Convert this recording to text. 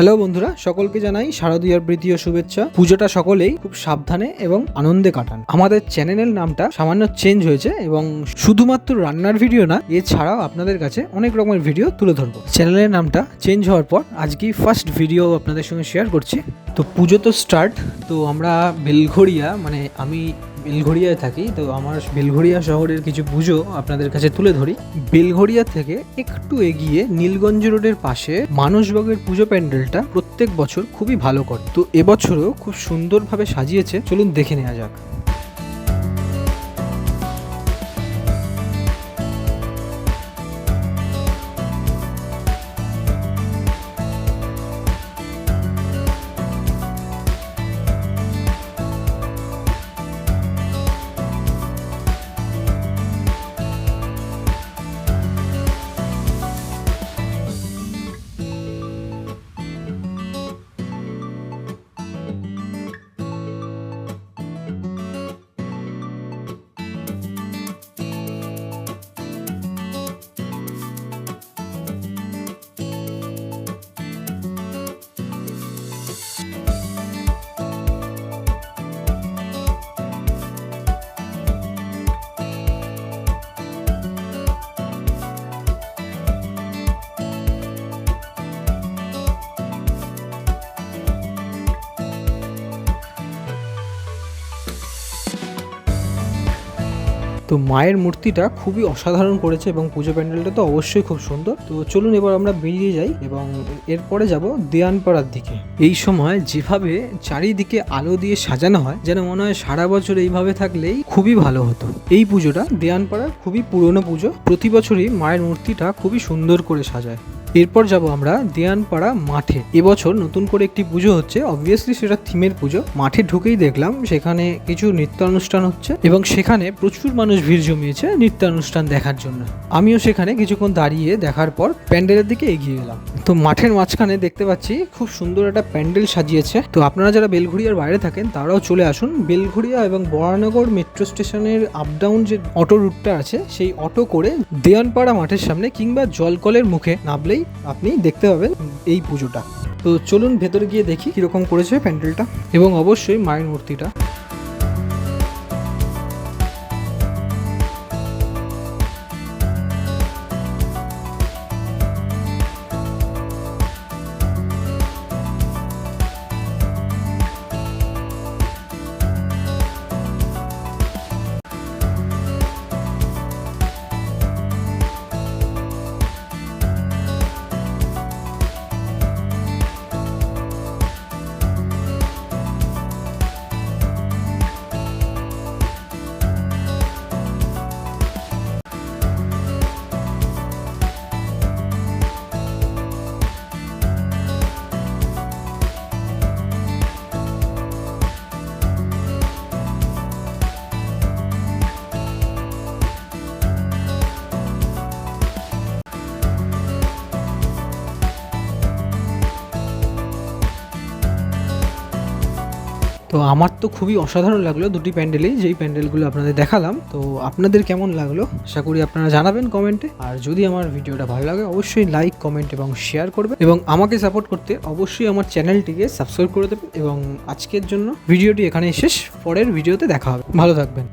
Hello বন্ধুরা, সকলকে জানাই শারদীয়ার প্রীতি ও শুভেচ্ছা। পুজোটা সকলেই খুব সাবধানে এবং আনন্দে কাটান। আমাদের চ্যানেলের নামটা সামান্য চেঞ্জ হয়েছে এবং শুধুমাত্র রান্নার ভিডিও না, এছাড়াও আপনাদের কাছে অনেক রকমের ভিডিও তুলে ধরবো। চ্যানেলের নামটা চেঞ্জ হওয়ার পর আজকেই ফার্স্ট ভিডিও আপনাদের সঙ্গে শেয়ার করছি। তো পুজো তো স্টার্ট তো আমরা বেলঘড়িয়া মানে আমি বেলঘড়িয়ায় থাকি, তো আমার বেলঘড়িয়া শহরের কিছু পুজো আপনাদের কাছে তুলে ধরি। বেলঘড়িয়া থেকে একটু এগিয়ে নীলগঞ্জ রোডের পাশে মানসবাগের পুজো প্যান্ডেলটা প্রত্যেক বছর খুবই ভালো করে। তো এবছরও খুব সুন্দরভাবে সাজিয়েছে। চলুন দেখে নেওয়া যাক। তো মায়ের মূর্তিটা খুবই অসাধারণ করেছে এবং পুজো প্যান্ডেলটা তো অবশ্যই খুব সুন্দর। তো চলুন এবার আমরা বেরিয়ে যাই এবং এরপরে যাব দেয়ানপাড়ার দিকে। এই সময় যেভাবে চারিদিকে আলো দিয়ে সাজানো হয়, যেন মনে হয় সারা বছর এইভাবে থাকলেই খুবই ভালো হতো। এই পুজোটা দেয়ানপাড়ার খুবই পুরনো পুজো। প্রতি বছরই মায়ের মূর্তিটা খুবই সুন্দর করে সাজায়। এরপর যাব আমরা দেয়ানপাড়া মাঠে। এবছর নতুন করে একটি পুজো হচ্ছে। অবভিয়াসলি সেটা থিমের পুজো। মাঠে ঢুকেই দেখলাম সেখানে কিছু নৃত্যানুষ্ঠান হচ্ছে এবং সেখানে প্রচুর মানুষ ভিড় জমিয়েছে নৃত্যানুষ্ঠান দেখার জন্য। আমিও সেখানে কিছুক্ষণ দাঁড়িয়ে দেখার পর প্যান্ডেলের দিকে এগিয়ে গেলাম তো মাঠের মাঝখানে দেখতে পাচ্ছি খুব সুন্দর একটা প্যান্ডেল সাজিয়েছে। তো আপনারা যারা বেলঘড়িয়ার বাইরে থাকেন তারাও চলে আসুন। বেলঘড়িয়া এবং বরানগর মেট্রো স্টেশনের আপ ডাউন যে অটো রুটটা আছে, সেই অটো করে দেয়ানপাড়া মাঠের সামনে কিংবা জলকলের মুখে নামলেই আপনি দেখতে পাবেন এই পুজোটা। তো চলুন ভেতরে গিয়ে দেখি কীরকম করেছে প্যান্ডেলটা এবং অবশ্যই মায়ের মূর্তিটা। তো আমার তো খুবই অসাধারণ লাগল দুটি প্যান্ডেলেই, যেই প্যান্ডেলগুলো আপনাদের দেখালাম। তো আপনাদের কেমন লাগল? আশা করি আপনারা জানাবেন কমেন্টে। আর যদি আমার ভিডিওটা ভালো লাগে, অবশ্যই লাইক, কমেন্ট এবং শেয়ার করবে এবং আমাকে সাপোর্ট করতে অবশ্যই আমার চ্যানেলটিকে সাবস্ক্রাইব করে দেবেন। এবং আজকের জন্য ভিডিওটি এখানে শেষ। পরের ভিডিওতে দেখা হবে। ভালো থাকবেন।